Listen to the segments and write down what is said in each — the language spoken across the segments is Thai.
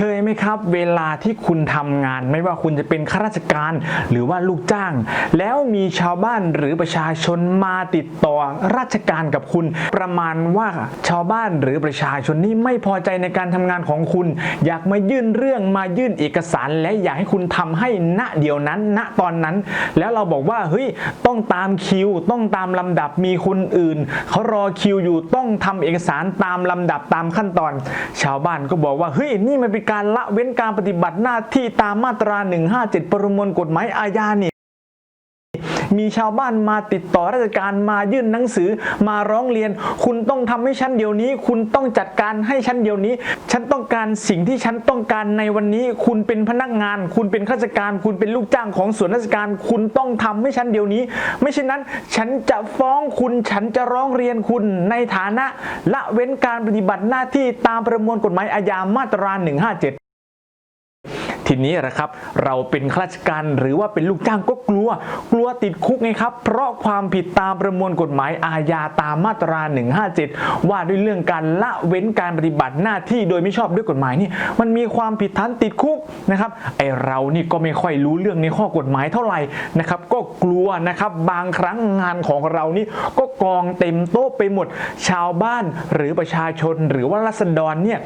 เคยไหมครับ เวลาที่คุณทำงาน ไม่ว่าคุณจะเป็นข้าราชการหรือว่าลูกจ้าง แล้วมีชาวบ้านหรือประชาชนมาติดต่อราชการกับคุณ ประมาณว่าชาวบ้านหรือประชาชนนี่ไม่พอใจในการทำงานของคุณ อยากมายื่นเรื่องมายื่นเอกสาร และอยากให้คุณทำให้ณเดียวนั้น ณตอนนั้น แล้วเราบอกว่าเฮ้ยต้องตามคิว ต้องตามลำดับมีคนอื่นเขารอคิวอยู่ต้องทำเอกสารตามลำดับตามขั้นตอน ชาวบ้านก็บอกว่าเฮ้ยนี่มันเป็นการละเว้นการปฏิบัติหน้าที่ตามมาตรา 157 ประมวลกฎหมายอาญานี่ มีชาวบ้านมาติดต่อราชการมายื่นหนังสือมาร้องเรียน คุณต้องทำให้ฉันเดี๋ยวนี้ คุณต้องจัดการให้ฉันเดี๋ยวนี้ ฉันต้องการสิ่งที่ฉันต้องการในวันนี้ คุณเป็นพนักงาน คุณเป็นข้าราชการ คุณเป็นลูกจ้างของส่วนราชการ คุณต้องทำให้ฉันเดี๋ยวนี้ ไม่เช่นนั้น ฉันจะฟ้องคุณ ฉันจะร้องเรียนคุณในฐานะละเว้นการปฏิบัติหน้าที่ตามประมวลกฎหมายอาญามาตรา 157 ทีนี้แหละครับ เราเป็นข้าราชการหรือว่าเป็นลูกจ้างก็กลัว กลัวติดคุกไงครับ เพราะความผิดตามประมวลกฎหมายอาญาตามมาตรา 157 ว่าด้วยเรื่องการละเว้นการปฏิบัติหน้าที่โดยไม่ชอบด้วยกฎหมายนี่มันมีความผิดฐานติดคุกนะครับไอเรานี่ก็ไม่ค่อยรู้เรื่องในข้อกฎหมายเท่าไหร่นะครับก็กลัวนะครับบางครั้งงานของเรานี่ก็กองเต็มโต๊ะไปหมดชาวบ้านหรือประชาชนหรือว่ารัษฎรเนี่ย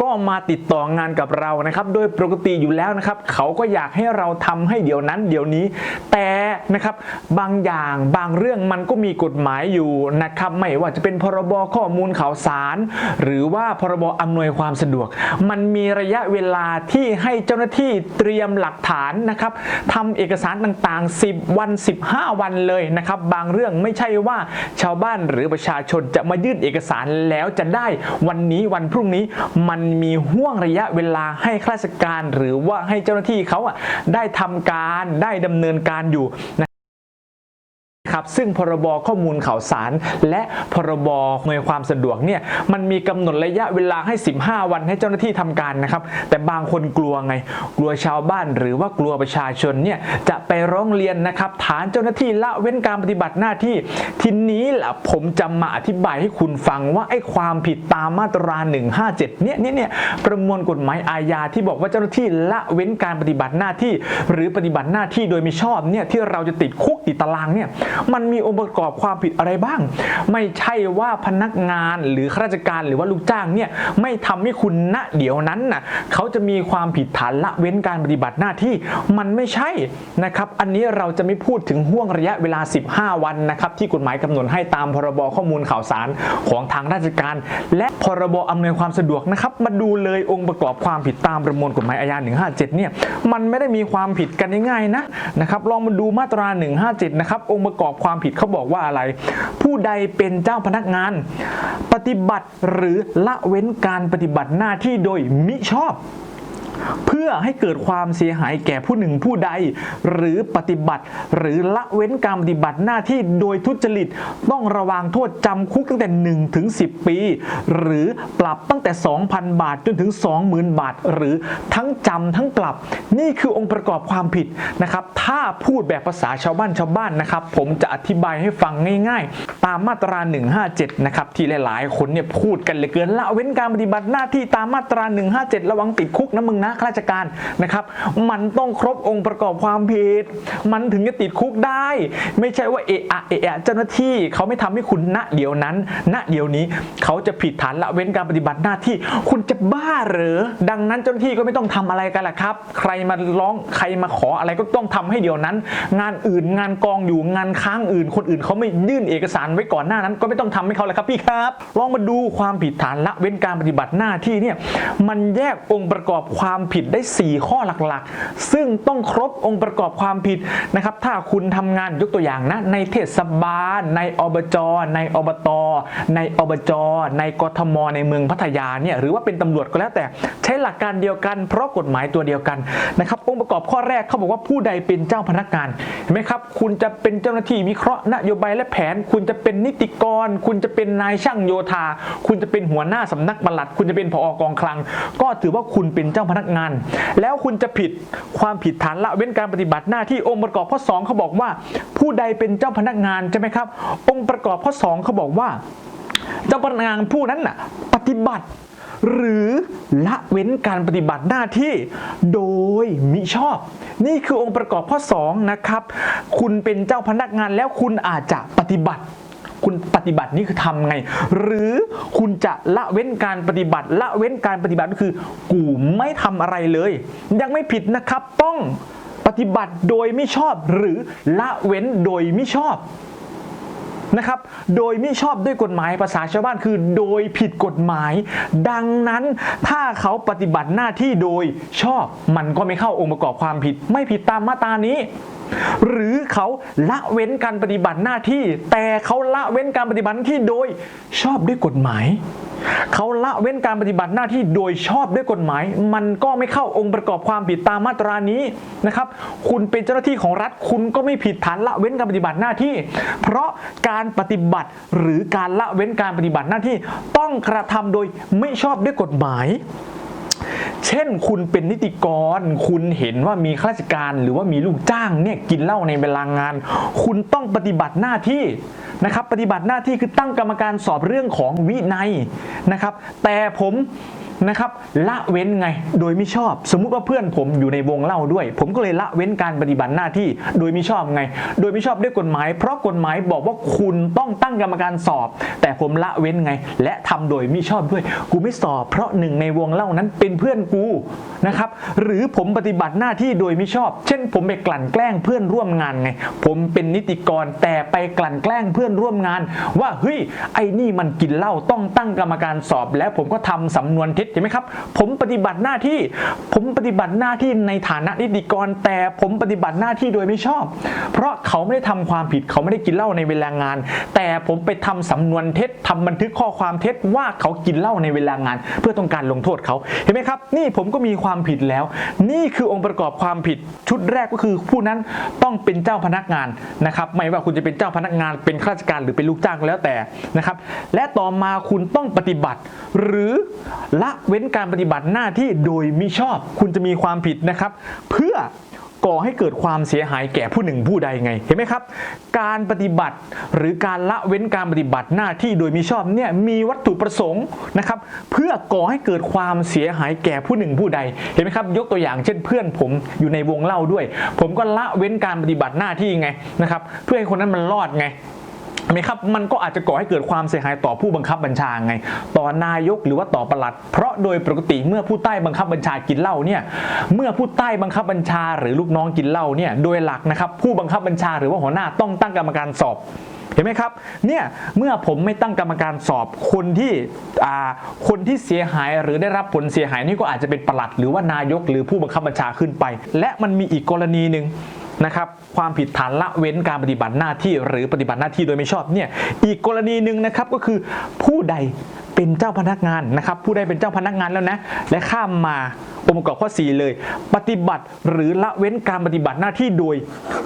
ก็มาติดต่องานกับเรานะครับ โดยปกติอยู่แล้วนะครับ เขาก็อยากให้เราทำให้เดี๋ยวนั้นเดี๋ยวนี้ แต่นะครับบางอย่างบางเรื่องมันก็มีกฎหมายอยู่นะครับ ไม่ว่าจะเป็นพรบข้อมูลข่าวสาร หรือว่าพรบอำนวยความสะดวก มันมีระยะเวลาที่ให้เจ้าหน้าที่เตรียมหลักฐานนะครับทำเอกสารต่างๆ 10 วัน 15 วันเลยนะครับ บางเรื่องไม่ใช่ว่าชาวบ้านหรือประชาชนจะมายื่นเอกสารแล้วจะได้วันนี้วันพรุ่งนี้มันมีห่วงระยะเวลาให้ข้าราชการ หรือว่าให้เจ้าหน้าที่เขาอะได้ทำการได้ดำเนินการอยู่ นะครับซึ่งพรบข้อมูลข่าวสาร และพรบอำนวยความสะดวกเนี่ยมันมีกำหนดระยะเวลาให้ 15 วันให้เจ้าหน้าที่ทำการนะครับ แต่บางคนกลัวไง กลัวชาวบ้านหรือว่ากลัวประชาชนเนี่ยจะไปร้องเรียนนะครับ ฐานเจ้าหน้าที่ละเว้นการปฏิบัติหน้าที่ทีนี้แหละผมจะมาอธิบายให้คุณฟังว่าไอ้ความผิดตามมาตรา 157 เนี่ยเนี่ยเนี่ยประมวลกฎหมายอาญาที่บอกว่าเจ้าหน้าที่ละเว้นการปฏิบัติหน้าที่ หรือปฏิบัติหน้าที่โดยมิชอบเนี่ยที่เราจะติดคุกติดตารางเนี่ยมันมีองค์ประกอบความผิดอะไรบ้าง ไม่ใช่ว่าพนักงานหรือข้าราชการหรือว่าลูกจ้างเนี่ยไม่ทำให้คุณณเดี๋ยวนั้นน่ะเขาจะมีความผิดฐานละเว้นการปฏิบัติหน้าที่มันไม่ใช่นะครับ อันนี้เราจะไม่พูดถึงห่วงระยะเวลา 15 วันนะครับที่กฎหมายกำหนดให้ตามพรบข้อมูลข่าวสารของทางราชการ และพรบอำนวยความสะดวกนะครับ มาดูเลยองค์ประกอบความผิดตามประมวลกฎหมายอาญา 157 เนี่ยมันไม่ได้มีความผิดกันง่ายๆนะนะครับลองมาดูมาตรา 157 นะครับองค์ประกอบความผิดเขาบอกว่าอะไร ผู้ใดเป็นเจ้าพนักงาน ปฏิบัติหรือละเว้นการปฏิบัติหน้าที่โดยมิชอบ เพื่อให้เกิดความเสียหายแก่ผู้หนึ่งผู้ใด หรือปฏิบัติ หรือละเว้นการปฏิบัติหน้าที่โดยทุจริต ต้องระวางโทษจำคุกตั้งแต่ 1 ถึง 10 ปี หรือปรับตั้งแต่ 2,000 บาทจนถึง 20,000 บาท หรือทั้งจำทั้งปรับ นี่คือองค์ประกอบความผิดนะครับ ถ้าพูดแบบภาษาชาวบ้านชาวบ้านนะครับ ผมจะอธิบายให้ฟังง่าย ๆ ตามมาตรา 157 นะครับที่หลายๆ คนเนี่ยพูดกันเหลือเกินละเว้นการปฏิบัติหน้าที่ตามมาตรา 157 ระวังติดคุกนะมึงนะข้าราชการนะครับ มันต้องครบองค์ประกอบความผิด มันถึงจะติดคุกได้ ไม่ใช่ว่าเอะอะเอะอะเจ้าหน้าที่เขาไม่ทำให้คุณณเดี๋ยวนั้น ณเดี๋ยวนี้เขาจะผิดฐานละเว้นการปฏิบัติหน้าที่ คุณจะบ้าหรือ ดังนั้นเจ้าหน้าที่ก็ไม่ต้องทำอะไรกันล่ะครับ ใครมาร้องใครมาขออะไรก็ต้องทำให้เดี๋ยวนั้น งานอื่นงานกองอยู่งานค้างอื่น คนอื่นเขาไม่ยื่นเอกสารไว้ก่อนหน้านั้น ก็ไม่ต้องทำให้เขาเลยครับพี่ครับ ลองมาดูความผิดฐานละเว้นการปฏิบัติหน้าที่เนี่ยมันแยกองค์ประกอบความผิดได้ 4 ข้อหลักๆ ซึ่งต้องครบองค์ประกอบความผิดนะครับ ถ้าคุณทำงานยกตัวอย่างนะ ในเทศบาล ในอบจ ในอบต ในอบจ ในกทม ในเมืองพัทยาเนี่ย หรือว่าเป็นตำรวจก็แล้วแต่ ใช้หลักการเดียวกัน เพราะกฎหมายตัวเดียวกันนะครับ องค์ประกอบข้อแรกเขาบอกว่าผู้ใดเป็นเจ้าพนักงาน เห็นไหมครับ คุณจะเป็นเจ้าหน้าที่วิเคราะห์นโยบายและแผน คุณจะเป็นนิติกร คุณจะเป็นนายช่างโยธา คุณจะเป็นหัวหน้าสำนักปลัด คุณจะเป็นผอกองคลัง ก็ถือว่าคุณเป็นเจ้าพนักงาน แล้วคุณจะผิดความผิดฐานละเว้นการปฏิบัติหน้าที่องค์ประกอบข้อสองเขาบอกว่า ผู้ใดเป็นเจ้าพนักงานใช่ไหมครับ องค์ประกอบข้อสองเขาบอกว่า เจ้าพนักงานผู้นั้นน่ะปฏิบัติ หรือละเว้นการปฏิบัติหน้าที่โดยมิชอบ นี่คือองค์ประกอบข้อ2นะครับ คุณเป็นเจ้าพนักงานแล้วคุณอาจจะปฏิบัติ คุณปฏิบัตินี่คือทำไง หรือคุณจะละเว้นการปฏิบัติ ละเว้นการปฏิบัติก็คือ กูไม่ทำอะไรเลย ยังไม่ผิดนะครับ ต้องปฏิบัติโดยไม่ชอบหรือละเว้นโดยไม่ชอบ นะครับ โดยไม่ชอบด้วยกฎหมายภาษาชาวบ้านคือโดยผิดกฎหมาย ดังนั้นถ้าเขาปฏิบัติหน้าที่โดยชอบมันก็ไม่เข้าองค์ประกอบความผิด ไม่ผิดตามมาตรานี้ หรือเขาละเว้นการปฏิบัติหน้าที่ แต่เขาละเว้นการปฏิบัติหน้าที่โดยชอบด้วยกฎหมาย เขาละเว้นการปฏิบัติหน้าที่โดยชอบด้วยกฎหมาย มันก็ไม่เข้าองค์ประกอบความผิดตามมาตรานี้นะครับ คุณเป็นเจ้าหน้าที่ของรัฐคุณก็ไม่ผิดฐานละเว้นการปฏิบัติหน้าที่ เพราะการปฏิบัติหรือการละเว้นการปฏิบัติหน้าที่ ต้องกระทำโดยไม่ชอบด้วยกฎหมาย เช่นคุณเป็นนิติกร คุณเห็นว่ามีข้าราชการหรือว่ามีลูกจ้างเนี่ยกินเหล้าในเวลางาน คุณต้องปฏิบัติหน้าที่นะครับ ปฏิบัติหน้าที่คือตั้งกรรมการสอบเรื่องของวินัยนะครับ แต่ผม นะครับละเว้นไงโดยไม่ชอบ สมมุติว่าเพื่อนผมอยู่ในวงเล่าด้วย ผมก็เลยละเว้นการปฏิบัติหน้าที่ โดยไม่ชอบไง โดยไม่ชอบด้วยกฎหมาย เพราะกฎหมายบอกว่าคุณต้องตั้งกรรมการสอบ แต่ผมละเว้นไง และทำโดยไม่ชอบด้วย กูไม่สอบ เพราะหนึ่งในวงเล่านั้นเป็นเพื่อนกูนะครับหรือผมปฏิบัติหน้าที่โดยไม่ชอบ เช่น ผมไปกลั่นแกล้งเพื่อนร่วมงานไง ผมเป็นนิติกรแต่ไปกลั่นแกล้งเพื่อนร่วมงาน ว่าเฮ้ยไอ้นี่มันกินเหล้าต้องตั้งกรรมการสอบ แล้วผมก็ทำสำนวนเท็จเห็นไหมครับ ผมปฏิบัติหน้าที่ ผมปฏิบัติหน้าที่ในฐานะนิติกร แต่ผมปฏิบัติหน้าที่โดยไม่ชอบ เพราะเขาไม่ได้ทำความผิดเขาไม่ได้กินเหล้าในเวลางาน แต่ผมไปทำสำนวนเท็จทำบันทึกข้อความเท็จว่าเขากินเหล้าในเวลางาน เพื่อต้องการลงโทษเขาเห็นไหมครับ นี่ผมก็มีความผิดแล้ว นี่คือองค์ประกอบความผิดชุดแรกก็คือผู้นั้นต้องเป็นเจ้าพนักงานนะครับ ไม่ว่าคุณจะเป็นเจ้าพนักงานเป็นข้าราชการหรือเป็นลูกจ้างแล้วแต่นะครับ และต่อมาคุณต้องปฏิบัติ หรือละเว้นการปฏิบัติหน้าที่โดยมิชอบ คุณจะมีความผิดนะครับ เพื่อก่อให้เกิดความเสียหายแก่ผู้หนึ่งผู้ใดไง เห็นไหมครับ การปฏิบัติหรือการละเว้นการปฏิบัติหน้าที่โดยมิชอบเนี่ยมีวัตถุประสงค์นะครับ เพื่อก่อให้เกิดความเสียหายแก่ผู้หนึ่งผู้ใด เห็นไหมครับ ยกตัวอย่างเช่นเพื่อนผมอยู่ในวงเล่าด้วย ผมก็ละเว้นการปฏิบัติหน้าที่ไงนะครับ เพื่อให้คนนั้นมันรอดไง ไหมครับมันก็อาจจะก่อให้เกิดความเสียหายต่อผู้บังคับบัญชาไง ต่อนายกหรือว่าต่อประหลัด เพราะโดยปกติเมื่อผู้ใต้บังคับบัญชากินเหล้าเนี่ยเมื่อผู้ใต้บังคับบัญชาหรือลูกน้องกินเหล้าเนี่ยโดยหลักนะครับผู้บังคับบัญชาหรือว่าหัวหน้าต้องตั้งกรรมการสอบเห็นไหมครับเนี่ยเมื่อผมไม่ตั้งกรรมการสอบคนที่อ่าคนที่เสียหายหรือได้รับผลเสียหายนี่ก็อาจจะเป็นประหลัด หรือว่านายกหรือผู้บังคับบัญชาขึ้นไป และมันมีอีกกรณีหนึ่ง นะครับความผิดฐานละเว้นการปฏิบัติหน้าที่หรือปฏิบัติหน้าที่โดยไม่ชอบเนี่ยอีกกรณีหนึ่งนะครับก็คือผู้ใดเป็นเจ้าพนักงานนะครับ ผู้ใดเป็นเจ้าพนักงานแล้วนะ และข้ามมาองค์ประกอบข้อ 4 เลย ปฏิบัติหรือละเว้นการปฏิบัติหน้าที่โดย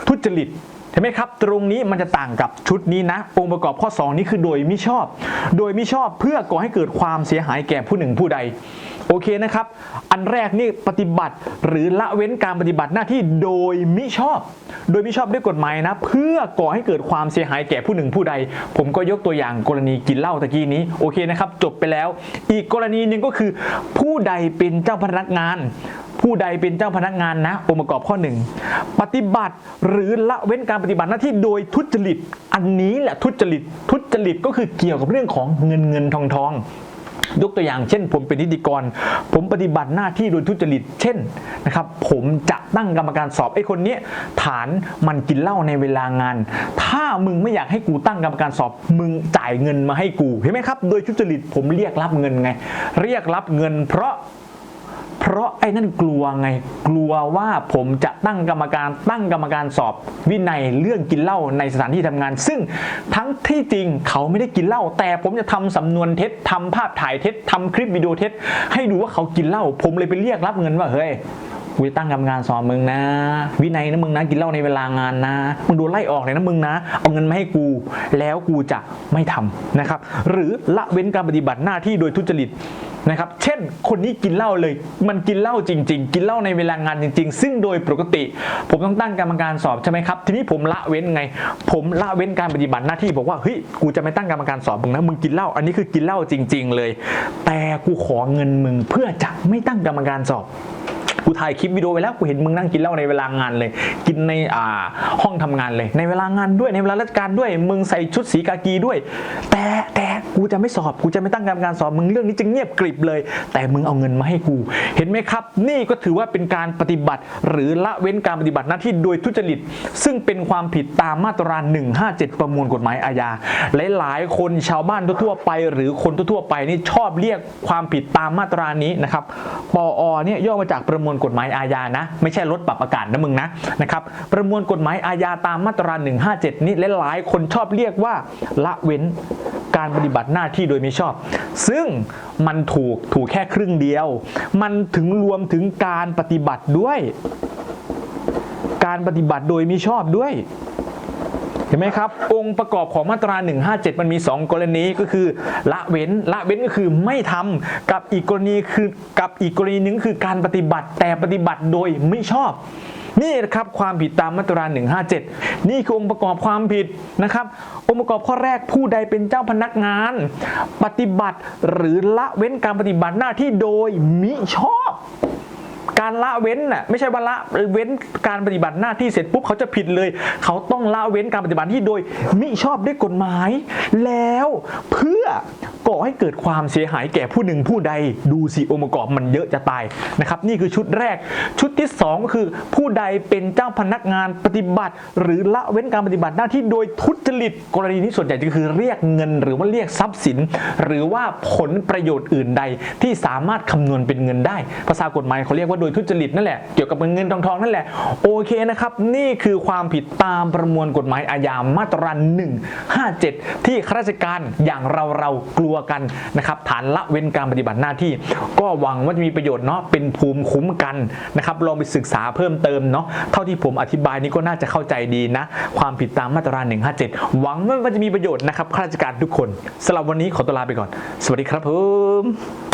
ทุจริตเห็นไหมครับ ตรงนี้มันจะต่างกับชุดนี้นะ องค์ประกอบข้อ 2 นี้คือโดยมิชอบ โดยมิชอบเพื่อก่อให้เกิดความเสียหายแก่ผู้หนึ่งผู้ใด โอเคนะครับ อันแรกนี่ปฏิบัติหรือละเว้นการปฏิบัติหน้าที่โดยมิชอบ โดยมิชอบด้วยกฎหมายนะ เพื่อก่อให้เกิดความเสียหายแก่ผู้หนึ่งผู้ใด ผมก็ยกตัวอย่างกรณีกินเหล้าตะกี้นี้โอเคนะครับจบไปแล้ว อีกกรณีหนึ่งก็คือ ผู้ใดเป็นเจ้าพนักงาน ผู้ใดเป็นเจ้าพนักงานนะองค์ประกอบข้อหนึ่งปฏิบัติหรือละเว้นการปฏิบัติหน้าที่โดยทุจริต อันนี้แหละทุจริต ทุจริตก็คือเกี่ยวกับเรื่องของเงินเงินทองทอง ยกตัวอย่างเช่น ผมเป็นนิติกร ผมปฏิบัติหน้าที่โดยทุจริต เช่นนะครับ ผมจะตั้งกรรมการสอบไอ้คนนี้ฐานมันกินเหล้าในเวลางาน ถ้ามึงไม่อยากให้กูตั้งกรรมการสอบ มึงจ่ายเงินมาให้กูเห็นไหมครับ โดยทุจริตผมเรียกรับเงินไง เรียกรับเงินเพราะ ราะไอ้นั่นกลัวไง กลัวว่าผมจะตั้งกรรมการตั้งกรรมการสอบวินัยเรื่องกินเหล้าในสถานที่ทำงาน ซึ่งทั้งที่จริงเขาไม่ได้กินเหล้าแต่ผมจะทำสำนวนเท็จทำภาพถ่ายเท็จทำคลิปวิดีโอเท็จ ให้ดูว่าเขากินเหล้าผมเลยไปเรียกรับเงินว่าเฮ้ยกูจะตั้งกรรมการสอบมึงนะ วินัยนะมึงนะกินเหล้าในเวลางานนะมึงโดนไล่ออกเลยนะมึงนะ เอาเงินมาให้กู แล้วกูจะไม่ทำนะครับ หรือละเว้นการปฏิบัติหน้าที่โดยทุจริต นะครับเช่น คนนี้กินเหล้าเลยมันกินเหล้าจริง ๆ กินเหล้าในเวลางานจริง ๆ ซึ่งโดยปกติ ผมต้องตั้งกรรมการสอบใช่ไหมครับทีนี้ผมละเว้นไง ผมละเว้นการปฏิบัติหน้าที่บอกว่าเฮ้ยกูจะไม่ตั้งกรรมการสอบมึงนะมึงกินเหล้าอันนี้คือกินเหล้าจริง ๆ เลย แต่กูขอเงินมึงเพื่อจะไม่ตั้งกรรมการสอบ กูถ่ายคลิปวิดีโอไว้แล้วกูเห็นมึงนั่งกินเหล้าในเวลางานเลย กินในอ่าห้องทำงานเลย ในเวลางานด้วยในเวลาราชการด้วย มึงใส่ชุดสีกากีด้วย แต่แต่กูจะไม่สอบกูจะไม่ตั้งกรรมการสอบมึงเรื่องนี้จะเงียบกริบเลย แต่มึงเอาเงินมาให้กู เห็นไหมครับ นี่ก็ถือว่าเป็นการปฏิบัติ หรือละเว้นการปฏิบัติหน้าที่โดยทุจริต ซึ่งเป็นความผิดตามมาตรา 157 ประมวลกฎหมายอาญาหลายๆ คนชาวบ้านทั่วไป หรือคนทั่วไปนี่ชอบเรียกความผิดตามมาตรานี้นะครับปอเนี่ยย่อมาจากประมวลวลกฎหมายอาญานะ ไม่ใช่ลดปรับอากาศนะมึงนะนะครับประมวลกฎหมายอาญาตามมาตรา 157 นี่หลายๆคนชอบเรียกว่าละเว้นการปฏิบัติหน้าที่โดยมิชอบ ซึ่งมันถูกถูกแค่ครึ่งเดียว มันถึงรวมถึงการปฏิบัติด้วย การปฏิบัติโดยมิชอบด้วย เห็นไหมครับ องค์ประกอบของมาตรา 157 มันมี 2 กรณีก็คือ ละเว้นละเว้นก็คือไม่ทำกับอีกกรณีคือกับอีกกรณีหนึงคือการปฏิบัติแต่ปฏิบัติโดยไม่ชอบนี่นะครับความผิดตามมาตรา 157 นี่คือองค์ประกอบความผิดนะครับ องค์ประกอบข้อแรกผู้ใดเป็นเจ้าพนักงาน ปฏิบัติหรือละเว้นการปฏิบัติหน้าที่โดยมิชอบ การละเว้นน่ะไม่ใช่ว่าละเว้นการปฏิบัติหน้าที่เสร็จปุ๊บเขาจะผิดเลย เขาต้องละเว้นการปฏิบัติที่โดยมิชอบด้วยกฎหมาย แล้วเพื่อก่อให้เกิดความเสียหายแก่ผู้หนึ่งผู้ใดดูสิองค์ประกอบมันเยอะจะตายนะครับนี่คือชุดแรก ชุดที่สองก็คือ ผู้ใดเป็นเจ้าพนักงานปฏิบัติ หรือละเว้นการปฏิบัติหน้าที่โดยทุจริตกรณีนี้ส่วนใหญ่ก็คือเรียกเงิน หรือว่าเรียกทรัพย์สิน หรือว่าผลประโยชน์อื่นใด ที่สามารถคำนวณเป็นเงินได้ ภาษากฎหมายเขาเรียกว่าโดยยทุจริตนั่นแหละเกี่ยวกับเงินทองทองนั่นแหละโอเคนะครับนี่คือความผิดตามประมวลกฎหมายอาญามาตรา157 ที่ข้าราชการอย่างเราเรากลัวกันนะครับฐานละเว้นการปฏิบัติหน้าที่ ก็หวังว่าจะมีประโยชน์เนาะเป็นภูมิคุ้มกันนะครับลองไปศึกษาเพิ่มเติมเนาะเท่าที่ผมอธิบายนี้ก็น่าจะเข้าใจดีนะ ความผิดตามมาตรา 157 หวังว่าจะมีประโยชน์นะครับข้าราชการทุกคนสำหรับวันนี้ขอตัวลาไปก่อน สวัสดีครับผม